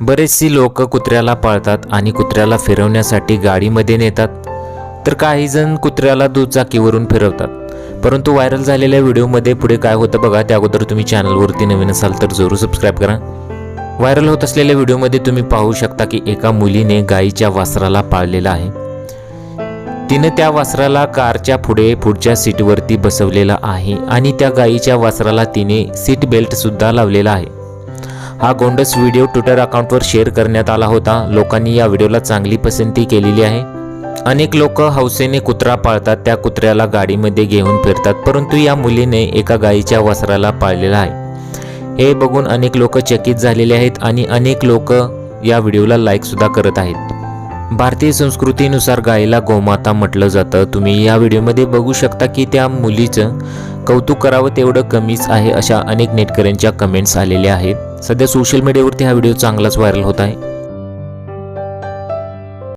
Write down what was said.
बरेचशी लोक कुत्र्याला पाळतात आणि कुत्र्याला फिरवण्यासाठी गाडीमध्ये नेतात. तर काही जण कुत्र्याला दुचाकीवरून फिरवतात. परंतु व्हायरल झालेल्या व्हिडिओमध्ये पुढे काय होतं बघा त्या अगोदर तुम्ही चॅनलवरती नवीन असाल तर जरूर सबस्क्राईब करा. व्हायरल होत असलेल्या व्हिडिओमध्ये तुम्ही पाहू शकता की एका मुलीने गायीच्या वासराला पाळलेला आहे. तिनं त्या वासराला कारच्या पुढे पुढच्या सीटवरती बसवलेला आहे आणि त्या गायीच्या वासराला तिने सीट बेल्टसुद्धा लावलेला आहे. हा गोंडस व्हिडिओ ट्विटर अकाउंटवर शेअर करण्यात आला होता. लोकांनी या व्हिडिओला चांगली पसंती केलेली आहे. अनेक लोक हौसेने कुत्रा पाळतात त्या कुत्र्याला गाडीमध्ये घेऊन फिरतात परंतु या मुलीने एका गायीच्या वासराला पाळलेला आहे. हे बघून अनेक लोक चकित झालेले आहेत आणि अनेक लोक या व्हिडिओला लाईकसुद्धा करत आहेत. भारतीय संस्कृतीनुसार गायीला गोमाता म्हटलं जातं. तुम्ही या व्हिडिओमध्ये बघू शकता की त्या मुलीचं कौतुक करावं तेवढं कमीच आहे अशा अनेक नेटकऱ्यांच्या कमेंट्स आलेल्या आहेत. सध्या सोशल मीडियावरती हा व्हिडिओ चांगलाच व्हायरल होत आहे.